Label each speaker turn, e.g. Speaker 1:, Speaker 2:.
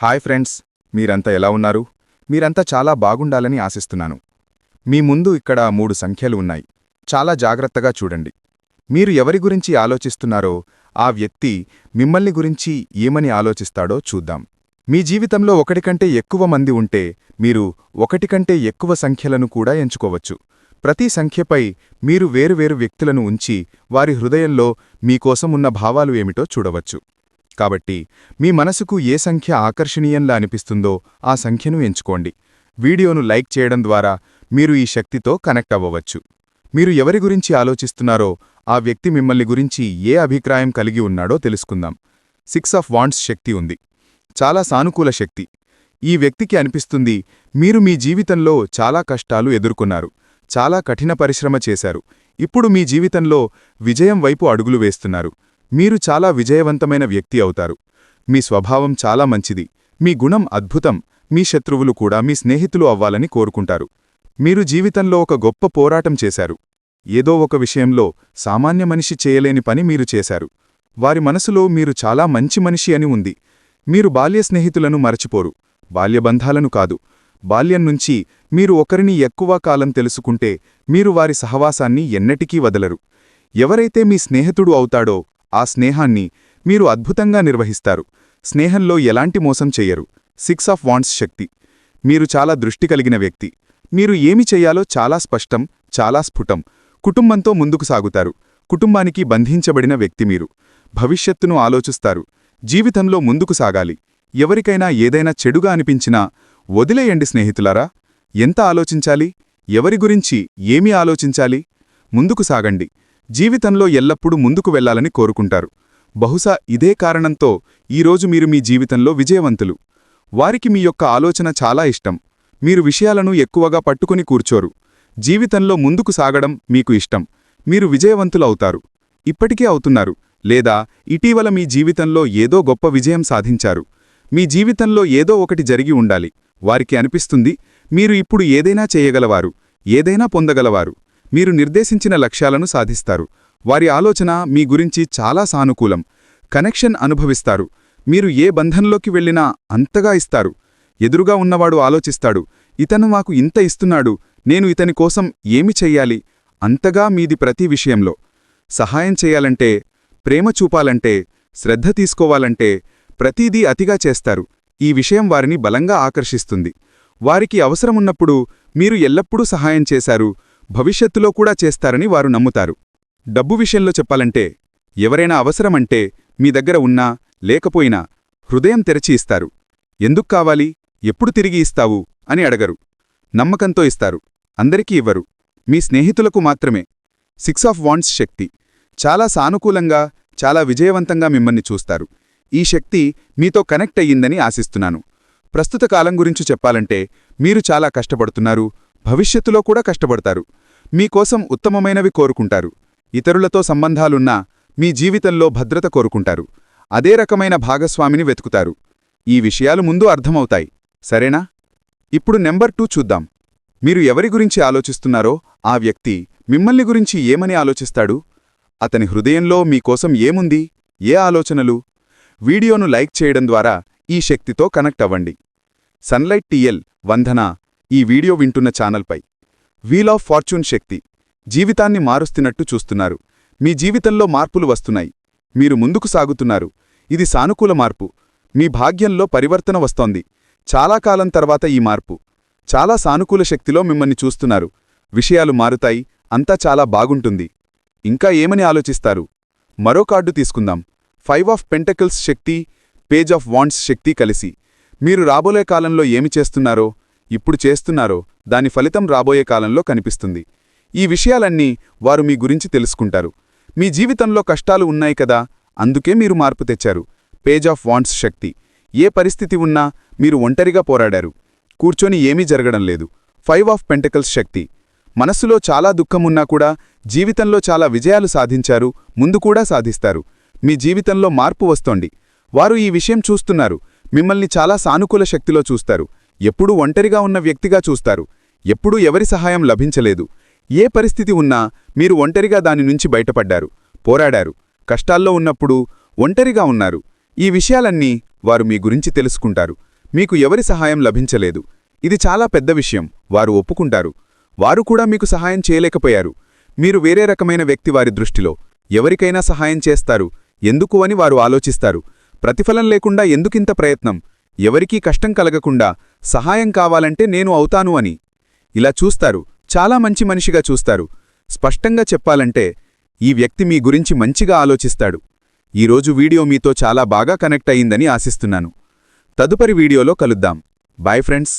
Speaker 1: Hi friends మీరంతా ఎలా ఉన్నారు? మీరంతా చాలా బాగుండాలని ఆశిస్తున్నాను. మీ ముందు ఇక్కడ మూడు సంఖ్యలు ఉన్నాయి. చాలా జాగ్రత్తగా చూడండి. మీరు ఎవరి గురించి ఆలోచిస్తున్నారో ఆ వ్యక్తి మిమ్మల్ని గురించి ఏమని ఆలోచిస్తాడో చూద్దాం. మీ జీవితంలో ఒకటి కంటే ఎక్కువ మంది ఉంటే మీరు ఒకటి కంటే ఎక్కువ సంఖ్యలను కూడా ఎంచుకోవచ్చు. ప్రతి సంఖ్యపై మీరు వేరువేరు వ్యక్తులను ఉంచి వారి హృదయంలో మీకోసం ఉన్న భావాలు ఏమిటో చూడవచ్చు. కాబట్టి మీ మనసుకు ఏ సంఖ్య ఆకర్షణీయంలా అనిపిస్తుందో ఆ సంఖ్యను ఎంచుకోండి. వీడియోను లైక్ చేయడం ద్వారా మీరు ఈ శక్తితో కనెక్ట్ అవ్వవచ్చు. మీరు ఎవరి గురించి ఆలోచిస్తున్నారో ఆ వ్యక్తి మిమ్మల్ని గురించి ఏ అభిప్రాయం కలిగి ఉన్నాడో తెలుసుకుందాం. సిక్స్ ఆఫ్ వాండ్స్ శక్తి ఉంది. చాలా సానుకూల శక్తి. ఈ వ్యక్తికి అనిపిస్తుంది మీరు మీ జీవితంలో చాలా కష్టాలు ఎదుర్కొన్నారు చాలా కఠిన పరిశ్రమ చేశారు. ఇప్పుడు మీ జీవితంలో విజయం వైపు అడుగులు వేస్తున్నారు. మీరు చాలా విజయవంతమైన వ్యక్తి అవుతారు. మీ స్వభావం చాలా మంచిది. మీ గుణం అద్భుతం. మీ శత్రువులు కూడా మీ స్నేహితులు అవ్వాలని కోరుకుంటారు. మీరు జీవితంలో ఒక గొప్ప పోరాటం చేశారు. ఏదో ఒక విషయంలో సామాన్య మనిషి చేయలేని పని మీరు చేశారు. వారి మనసులో మీరు చాలా మంచి మనిషి అని ఉంది. మీరు బాల్య స్నేహితులను మరచిపోరు. బాల్యబంధాలను కాదు. బాల్యం నుంచి మీరు ఒకరిని ఎక్కువ కాలం తెలుసుకుంటే మీరు వారి సహవాసాన్ని ఎన్నటికీ వదలరు. ఎవరైతే మీ స్నేహితుడు అవుతాడో ఆ స్నేహాన్ని మీరు అద్భుతంగా నిర్వహిస్తారు. స్నేహంలో ఎలాంటి మోసం చెయ్యరు సిక్స్ ఆఫ్ వాండ్స్ శక్తి. మీరు చాలా దృష్టి కలిగిన వ్యక్తి. మీరు ఏమి చెయ్యాలో చాలా స్పష్టం చాలా స్ఫుటం. కుటుంబంతో ముందుకు సాగుతారు. కుటుంబానికి బంధించబడిన వ్యక్తి మీరు. భవిష్యత్తును ఆలోచిస్తారు. జీవితంలో ముందుకు సాగాలి. ఎవరికైనా ఏదైనా చెడుగా అనిపించినా వదిలేయండి స్నేహితులారా. ఎంత ఆలోచించాలి? ఎవరి గురించి ఏమి ఆలోచించాలి? ముందుకు సాగండి. జీవితంలో ఎల్లప్పుడూ ముందుకు వెళ్ళాలని కోరుకుంటారు. బహుశా ఇదే కారణంతో ఈరోజు మీరు మీ జీవితంలో విజయవంతులు. వారికి మీ యొక్క ఆలోచన చాలా ఇష్టం. మీరు విషయాలను ఎక్కువగా పట్టుకుని కూర్చోరు. జీవితంలో ముందుకు సాగడం మీకు ఇష్టం. మీరు విజయవంతులవుతారు ఇప్పటికే అవుతున్నారు. లేదా ఇటీవల మీ జీవితంలో ఏదో గొప్ప విజయం సాధించారు. మీ జీవితంలో ఏదో ఒకటి జరిగి ఉండాలి. వారికి అనిపిస్తుంది మీరు ఇప్పుడు ఏదైనా చేయగలవారు ఏదైనా పొందగలవారు. మీరు నిర్దేశించిన లక్ష్యాలను సాధిస్తారు. వారి ఆలోచన మీ గురించి చాలా సానుకూలం. కనెక్షన్ అనుభవిస్తారు. మీరు ఏ బంధంలోకి వెళ్ళినా అంతగా ఇస్తారు. ఎదురుగా ఉన్నవాడు ఆలోచిస్తాడు ఇతను మాకు ఇంత ఇస్తున్నాడు నేను ఇతని కోసం ఏమి చెయ్యాలి? అంతగా మీది ప్రతి విషయంలో. సహాయం చేయాలంటే ప్రేమ చూపాలంటే శ్రద్ధ తీసుకోవాలంటే ప్రతీదీ అతిగా చేస్తారు. ఈ విషయం వారిని బలంగా ఆకర్షిస్తుంది. వారికి అవసరమున్నప్పుడు మీరు ఎల్లప్పుడూ సహాయం చేశారు. భవిష్యత్తులో కూడా చేస్తారని వారు నమ్ముతారు. డబ్బు విషయంలో చెప్పాలంటే ఎవరైనా అవసరమంటే మీ దగ్గర ఉన్నా లేకపోయినా హృదయం తెరచి ఇస్తారు. ఎందుకు కావాలి? ఎప్పుడు తిరిగి ఇస్తావు? అని అడగరు. నమ్మకంతో ఇస్తారు. అందరికీ ఇవ్వరు. మీ స్నేహితులకు మాత్రమే. సిక్స్ ఆఫ్ వాండ్స్ శక్తి. చాలా సానుకూలంగా చాలా విజయవంతంగా మిమ్మల్ని చూస్తారు. ఈ శక్తి మీతో కనెక్ట్ అయ్యిందని ఆశిస్తున్నాను. ప్రస్తుత కాలం గురించి చెప్పాలంటే మీరు చాలా కష్టపడుతున్నారు భవిష్యత్తులో కూడా కష్టపడతారు. మీకోసం ఉత్తమమైనవి కోరుకుంటారు. ఇతరులతో సంబంధాలున్నా మీ జీవితంలో భద్రత కోరుకుంటారు. అదే రకమైన భాగస్వామిని వెతుకుతారు. ఈ విషయాలు ముందు అర్థమవుతాయి. సరేనా? ఇప్పుడు నెంబర్ టూ చూద్దాం. మీరు ఎవరి గురించి ఆలోచిస్తున్నారో ఆ వ్యక్తి మిమ్మల్ని గురించి ఏమని ఆలోచిస్తాడు? అతని హృదయంలో మీకోసం ఏముంది? ఏ ఆలోచనలు? వీడియోను లైక్ చేయడం ద్వారా ఈ శక్తితో కనెక్ట్ అవ్వండి. సన్లైట్ టీఎల్ వందన ఈ వీడియో వింటున్న ఛానల్పై. వీల్ ఆఫ్ ఫార్చ్యూన్ శక్తి. జీవితాన్ని మారుస్తున్నట్టు చూస్తున్నారు. మీ జీవితంలో మార్పులు వస్తున్నాయి. మీరు ముందుకు సాగుతున్నారు. ఇది సానుకూల మార్పు. మీ భాగ్యంలో పరివర్తన వస్తోంది. చాలా కాలం తర్వాత ఈ మార్పు. చాలా సానుకూల శక్తిలో మిమ్మల్ని చూస్తున్నారు. విషయాలు మారుతాయి. అంతా చాలా బాగుంటుంది. ఇంకా ఏమని ఆలోచిస్తారు? మరో కార్డు తీసుకుందాం. ఫైవ్ ఆఫ్ పెంటకల్స్ శక్తి పేజ్ ఆఫ్ వాండ్స్ శక్తి కలిసి. మీరు రాబోలే కాలంలో ఏమి చేస్తున్నారో ఇప్పుడు చేస్తున్నారో దాని ఫలితం రాబోయే కాలంలో కనిపిస్తుంది. ఈ విషయాలన్నీ వారు మీ గురించి తెలుసుకుంటారు. మీ జీవితంలో కష్టాలు ఉన్నాయి కదా? అందుకే మీరు మార్పు తెచ్చారు. పేజ్ ఆఫ్ వాండ్స్ శక్తి. ఏ పరిస్థితి ఉన్నా మీరు ఒంటరిగా పోరాడారు. కూర్చొని ఏమీ జరగడం లేదు. ఫైవ్ ఆఫ్ పెంటకల్స్ శక్తి. మనస్సులో చాలా దుఃఖమున్నా కూడా జీవితంలో చాలా విజయాలు సాధించారు ముందు కూడా సాధిస్తారు. మీ జీవితంలో మార్పు వస్తోంది. వారు ఈ విషయం చూస్తున్నారు. మిమ్మల్ని చాలా సానుకూల శక్తిలో చూస్తారు. ఎప్పుడూ ఒంటరిగా ఉన్న వ్యక్తిగా చూస్తారు. ఎప్పుడూ ఎవరి సహాయం లభించలేదు. ఏ పరిస్థితి ఉన్నా మీరు ఒంటరిగా దాని నుంచి బయటపడ్డారు పోరాడారు కష్టాల్లో ఉన్నప్పుడు ఒంటరిగా ఉన్నారు. ఈ విషయాలన్నీ వారు మీ గురించి తెలుసుకుంటారు. మీకు ఎవరి సహాయం లభించలేదు. ఇది చాలా పెద్ద విషయం. వారు ఒప్పుకుంటారు. వారు కూడా మీకు సహాయం చేయలేకపోయారు. మీరు వేరే రకమైన వ్యక్తి వారి దృష్టిలో ఎవరికైనా సహాయం చేస్తారు. ఎందుకు అని వారు ఆలోచిస్తారు. ప్రతిఫలం లేకుండా ఎందుకింత ప్రయత్నం? ఎవరికీ కష్టం కలగకుండా సహాయం కావాలంటే నేను అవుతాను అని. ఇలా చూస్తారు చాలా మంచి మనిషిగా చూస్తారు. స్పష్టంగా చెప్పాలంటే ఈ వ్యక్తి మీ గురించి మంచిగా ఆలోచిస్తాడు. ఈరోజు వీడియో మీతో చాలా బాగా కనెక్ట్ అయిందని ఆశిస్తున్నాను. తదుపరి వీడియోలో కలుద్దాం. Bye friends.